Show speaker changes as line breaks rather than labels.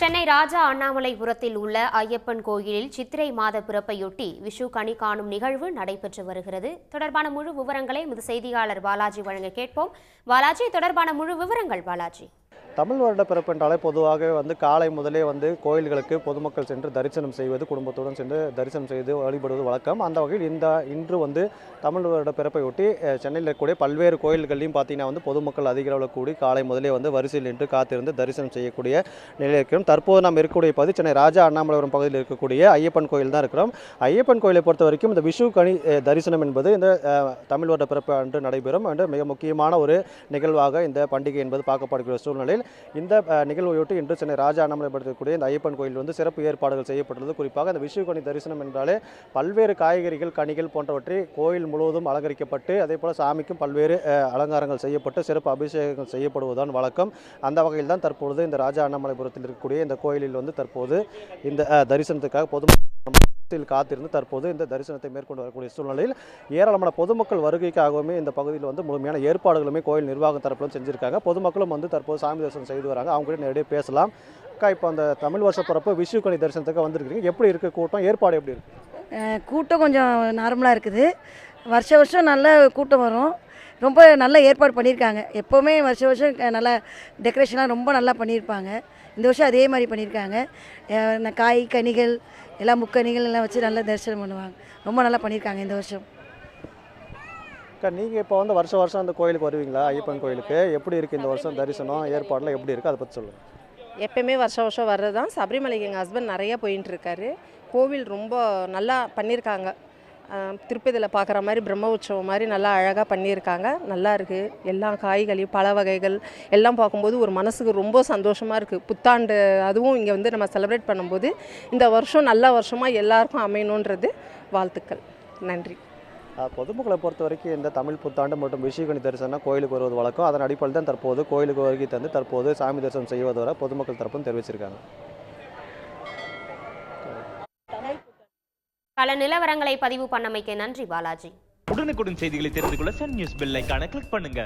சென்னை ராஜா அண்ணாமலைபுரத்தில் உள்ள ஐயப்பன் கோயிலில் சித்திரை மாத பிறப்பையொட்டி விஷு கனி காணும் நிகழ்வு நடைபெற்று வருகிறது. தொடர்பான முழு விவரங்களை எமது செய்தியாளர் பாலாஜி வழங்க கேட்போம். பாலாஜி தொடர்பான முழு விவரங்கள் பாலாஜி.
தமிழ் வருட பிறப்பு என்றாலே பொதுவாக வந்து காலை முதலே வந்து கோயில்களுக்கு பொதுமக்கள் சென்று தரிசனம் செய்வது குடும்பத்துடன் சென்று தரிசனம் செய்து வழிபடுவது வழக்கம். அந்த வகையில் இந்த இன்று வந்து தமிழ் வருட பிறப்பை ஒட்டி சென்னையில் இருக்கக்கூடிய பல்வேறு கோயில்கள்லையும் பார்த்தீங்கன்னா வந்து பொதுமக்கள் அதிக அளவில் கூடி காலை முதலே வந்து வரிசையில் நின்று காத்திருந்து தரிசனம் செய்யக்கூடிய நிலையில் இருக்கிறோம். தற்போது நாம் இருக்கக்கூடிய பகுதி சென்னை ராஜா அண்ணாமலைபுரம் பகுதியில் இருக்கக்கூடிய ஐயப்பன் கோயில் தான் இருக்கிறோம். ஐயப்பன் கோயிலை பொறுத்த வரைக்கும் இந்த விஷு கனி தரிசனம் என்பது இந்த தமிழ் வருட பிறப்பு அன்று நடைபெறும். அன்று மிக முக்கியமான ஒரு நிகழ்வாக இந்த பண்டிகை என்பது பார்க்கப்படுகிற சூழ்நிலையில் இந்த அஹ், நிகழ்வையொட்டி இன்று சென்னை ராஜா அண்ணாமலைப்படுத்தக்கூடிய இந்த ஐயப்பன் கோயில் வந்து சிறப்பு ஏற்பாடுகள் செய்யப்பட்டுள்ளது. குறிப்பாக இந்த விஷு தரிசனம் என்றாலே பல்வேறு காய்கறிகள் கனிகள் போன்றவற்றை கோயில் முழுவதும் அலங்கரிக்கப்பட்டு அதே போல் சாமிக்கும் பல்வேறு அலங்காரங்கள் செய்யப்பட்டு சிறப்பு அபிஷேகங்கள் செய்யப்படுவதுதான் வழக்கம். அந்த வகையில் தான் தற்பொழுது இந்த ராஜா அண்ணாமலைபுரத்தில் இருக்கக்கூடிய இந்த கோயிலில் வந்து தற்போது இந்த தரிசனத்துக்காக பொதுமக்கள் காத்திருந்து தற்போது இந்த தரிசனத்தை மேற்கொண்டு வரக்கூடிய சூழ்நிலையில் ஏராளமான பொதுமக்கள் வருகைக்காகவுமே இந்த பகுதியில் வந்து முழுமையான ஏற்பாடுகளுமே கோயில் நிர்வாகம் தரப்பிலும் செஞ்சிருக்காங்க. பொதுமக்களும் வந்து தற்போது சாமி தரிசனம் செய்து வராங்க. அவங்க கூட நேரடியாக பேசலாம். அக்கா இப்போ அந்த தமிழ் வருஷ பிறப்பு விஷுக்கணி தரிசனத்துக்கு வந்திருக்கீங்க. எப்படி இருக்குது கூட்டம்? ஏற்பாடு எப்படி
இருக்குது கூட்டம் கொஞ்சம் நார்மலாக இருக்குது. வருஷ வருஷம் நல்ல கூட்டம் வரும். ரொம்ப நல்ல ஏற்பாடு பண்ணியிருக்காங்க. எப்போவுமே வருஷ வருஷம் க- நல்லா டெக்கரேஷன்லாம் ரொம்ப நல்லா பண்ணியிருப்பாங்க. இந்த வருஷம் அதே மாதிரி பண்ணியிருக்காங்க. காய் கனிகள் எல்லாம் முக்கனிகள் எல்லாம் வச்சு நல்லா தரிசனம் பண்ணுவாங்க. ரொம்ப நல்லா பண்ணியிருக்காங்க இந்த வருஷம்.
அக்கா நீங்கள் இப்போ வந்து வருஷம் வருஷம் அந்த கோயிலுக்கு வருவீங்களா? ஐயப்பன் கோயிலுக்கு. எப்படி இருக்குது இந்த வருஷம் தரிசனம்? ஏற்பாடுலாம் எப்படி இருக்குது அதை பற்றி சொல்லுங்கள்
எப்பயுமே வருஷம் வருஷம் வர்றது தான் சபரிமலைக்கு எங்கள் ஹஸ்பண்ட் நிறைய போயின்ட்டு இருக்காரு. கோவில் ரொம்ப நல்லா பண்ணியிருக்காங்க. திருப்பதியில் பார்க்குற மாதிரி பிரம்ம உற்சவம் மாதிரி நல்லா அழகாக பண்ணியிருக்காங்க. நல்லா இருக்குது எல்லா காய்களையும் பல வகைகள் எல்லாம் பார்க்கும்போது ஒரு மனசுக்கு ரொம்ப சந்தோஷமாக இருக்குது புத்தாண்டு அதுவும் இங்கே வந்து நம்ம செலிப்ரேட் பண்ணும்போது இந்த வருஷம் நல்ல வருஷமாக எல்லாருக்கும் அமையணுன்றது வாழ்த்துக்கள். நன்றி.
பொதுமக்களை பொறுத்த வரைக்கும் இந்த தமிழ் புத்தாண்டு மற்றும் விஷயகணி தரிசனம் கோயிலுக்கு வருவது வழக்கம். அதன் அடிப்படையில் தான் தற்போது கோயிலுக்கு வருகை தந்து தற்போது சாமி தரிசனம் செய்வதோட பொதுமக்கள் தரப்பும் தெரிவிச்சிருக்காங்க.
பல நிலவரங்களை பதிவு பண்ணமைக்கு நன்றி பாலாஜி.
உடனுக்குடன் செய்திகளை தெரிந்து கொள்ள சன் நியூஸ் பெல் ஐக்கான கிளிக் பண்ணுங்க.